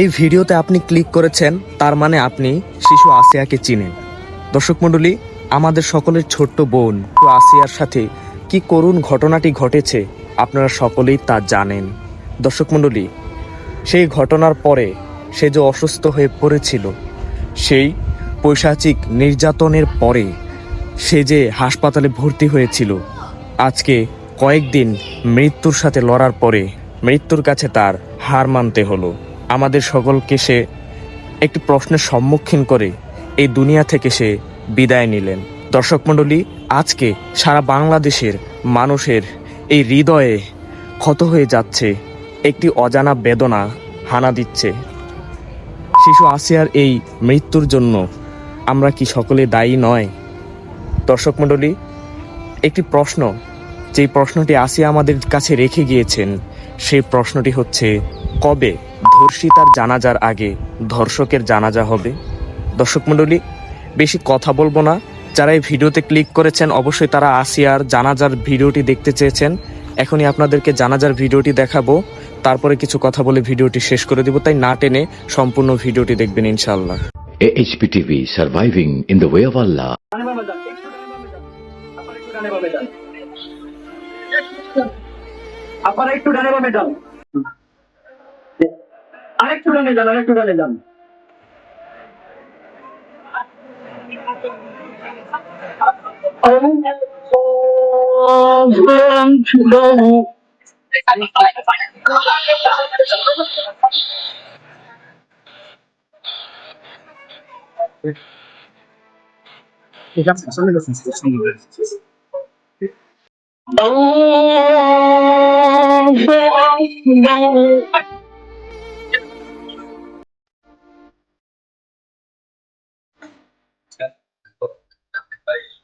এই ভিডিওতে আপনি ক্লিক করেছেন, তার মানে আপনি শিশু আসিয়াকে চিনেন। দর্শক মণ্ডলী, আমাদের সকলের ছোট্ট বোন আসিয়ার সাথে কি করুণ ঘটনাটি ঘটেছে, আপনারা সকলেই তা জানেন। দর্শক মণ্ডলী, সেই ঘটনার পরে সে যে অসুস্থ হয়ে পড়েছিল, সেই পৈশাচিক নির্যাতনের পরে সে যে হাসপাতালে ভর্তি হয়েছিল, আজকে কয়েকদিন মৃত্যুর সাথে লড়ার পরে মৃত্যুর কাছে তার হার মানতে হলো। আমাদের সকলকে সে একটি প্রশ্নের সম্মুখীন করে এই দুনিয়া থেকে সে বিদায় নিলেন। দর্শক মণ্ডলী, আজকে সারা বাংলাদেশের মানুষের এই হৃদয়ে ক্ষত হয়ে যাচ্ছে, একটি অজানা বেদনা হানা দিচ্ছে। শিশু আসিয়ার এই মৃত্যুর জন্য আমরা কি সকলে দায়ী নয়? দর্শক মণ্ডলী, একটি প্রশ্ন, যেই প্রশ্নটি আসিয়া আমাদের কাছে রেখে গিয়েছেন সেই প্রশ্নটি হচ্ছে, কবে ধর্ষিতার জানাজার আগে ধর্ষকের জানাজা হবে। দর্শক মণ্ডলী বেশি কথা বলব না। যারা এই ভিডিওতে ক্লিক করেছেন অবশ্যই তারা আসিয়ার জানাজার ভিডিওটি দেখতে চেয়েছেন। এখনই আপনাদেরকে জানাজার ভিডিওটি দেখাবো। তারপরে কিছু কথা বলে ভিডিওটি শেষ করে দিব। তাই না টেনে সম্পূর্ণ ভিডিওটি দেখবেন ইনশাআল্লাহ। AHPTV surviving in the way of Allah. আপনারা একটু ডানে বামে যান। আরেকটু ডানে যান আরেকটু ডানে যান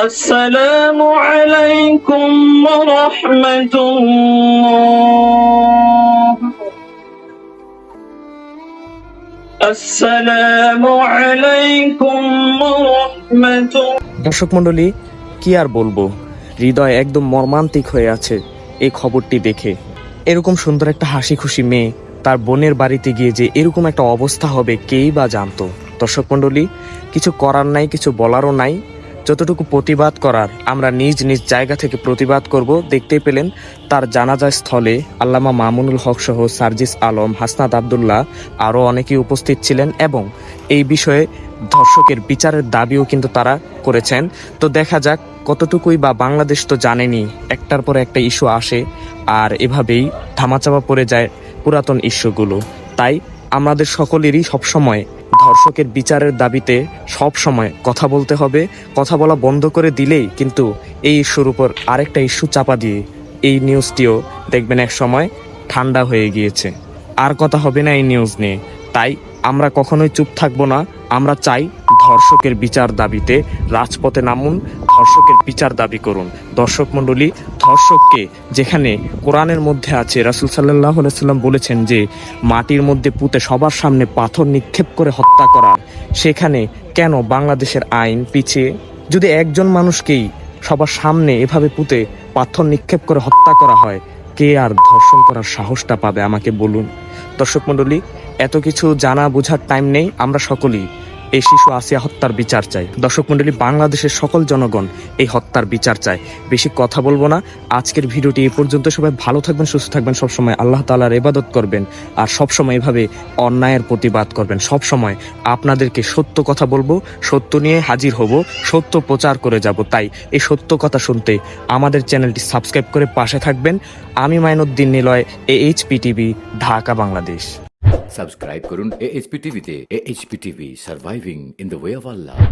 السلام عليكم ورحمة الله السلام عليكم ورحمة الله দর্শক মণ্ডলী কি আর বলবো হৃদয় একদম মর্মান্তিক হয়ে আছে এই খবরটি দেখে এরকম সুন্দর একটা হাসি খুশি মেয়ে তার বোনের বাড়িতে গিয়ে যে এরকম একটা অবস্থা হবে কেই বা জানতো দর্শক মণ্ডলী কিছু করার নাই কিছু বলারও নাই যতটুকু প্রতিবাদ করার আমরা নিজ নিজ জায়গা থেকে প্রতিবাদ করব দেখতে পেলেন তার জানাজা স্থলে আল্লামা মামুনুল হক সহ সার্জিস আলম, হাসনাত আবদুল্লাহ আরও অনেকেই উপস্থিত ছিলেন এবং এই বিষয়ে ধর্ষকের বিচারের দাবিও কিন্তু তারা করেছেন। তো দেখা যাক কতটুকুই বা বাংলাদেশ তো জানেনি, একটার পর একটা ইস্যু আসে আর এভাবেই ধামাচাপা পড়ে যায় পুরাতন ইস্যুগুলো। তাই আমাদের সকলেরই সবসময় ধর্ষকের বিচারের দাবিতে সব সময় কথা বলতে হবে, কথা বলা বন্ধ করে দিলেই কিন্তু এই ইস্যুর উপর আরেকটা ইস্যু চাপা দিয়ে এই নিউজটিও দেখবেন এক সময় ঠান্ডা হয়ে গিয়েছে। আর কথা হবে না এই নিউজ নিয়ে। তাই আমরা কখনোই চুপ থাকব না, আমরা চাই ধর্ষকের বিচার দাবিতে রাজপথে নামুন, ধর্ষকের বিচার দাবি করুন। দর্শক মণ্ডলী, ধর্ষককে যেখানে কোরআনের মধ্যে আছে, রাসুল সাল্লাহ সাল্লাম বলেছেন যে, মাটির মধ্যে পুঁতে সবার সামনে পাথর নিক্ষেপ করে হত্যা করা, সেখানে কেন বাংলাদেশের আইন পিছিয়ে? যদি একজন মানুষকেই সবার সামনে এভাবে পুঁতে পাথর নিক্ষেপ করে হত্যা করা হয়, কে আর ধর্ষণ করার সাহসটা পাবে? আমাকে বলুন। দর্শক মণ্ডলী, এত কিছু জানা, বোঝার টাইম নেই। আমরা সকলেই এই শিশু আসিয়া হত্যার বিচার চাই দর্শক মন্ডলী বাংলাদেশের সকল জনগণ এই হত্যার বিচার চায়। বেশি কথা বলব না। আজকের ভিডিওটি এই পর্যন্ত। সবাই ভালো থাকবেন, সুস্থ থাকবেন, সবসময় আল্লাহ তালার ইবাদত করবেন। আর সবসময় এভাবে অন্যায়ের প্রতিবাদ করবেন। সবসময় আপনাদেরকে সত্য কথা বলব, সত্য নিয়ে হাজির হব, সত্য প্রচার করে যাব। তাই এই সত্য কথা শুনতে আমাদের চ্যানেলটি সাবস্ক্রাইব করে পাশে থাকবেন। আমি Mainuddin Niloy, A H P TV, Dhaka, Bangladesh. Subscribe करून A H P टीव्हीते A H P TV surviving in the way of Allah